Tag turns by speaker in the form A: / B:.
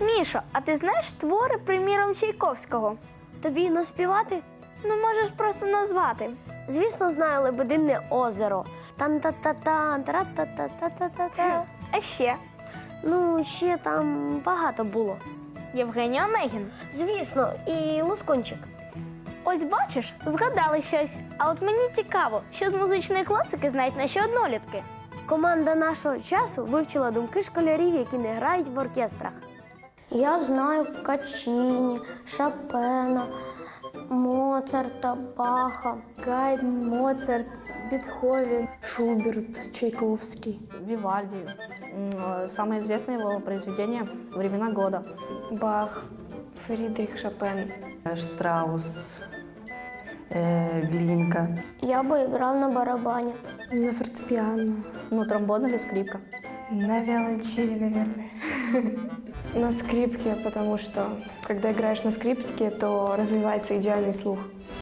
A: Мішо, а ти знаєш твори, приміром Чайковського?
B: Тобі наспівати?
A: Ну, можеш просто назвати.
B: Звісно, знаю Лебединне озеро. Тан-та-та-тан, тра-та-та-та-та-та.
A: А ще
B: Ну, ще там багато було.
A: Євгеній Онегін.
B: Звісно, і лоскончик.
A: Ось бачиш, згадали щось. А от мені цікаво, що з музичної класики знають наші однолітки.
B: Команда нашого часу вивчила думки школярів, які не грають в оркестрах.
C: Я знаю Качіні, Шопена, Моцарта, Баха.
D: Гайден, Моцарт, Бетховен, Шуберт, Чайковский.
E: Вивальди. М, э, Самое известное его произведение «Времена года».
D: Бах, Фридрих Шопен.
F: Штраус, э, Глинка.
C: Я бы играл на барабане.
D: На фортепиано.
E: Ну, тромбон или скрипка.
D: На виолончели, наверное. На скрипке, потому что когда играешь на скрипке, то развивается идеальный слух.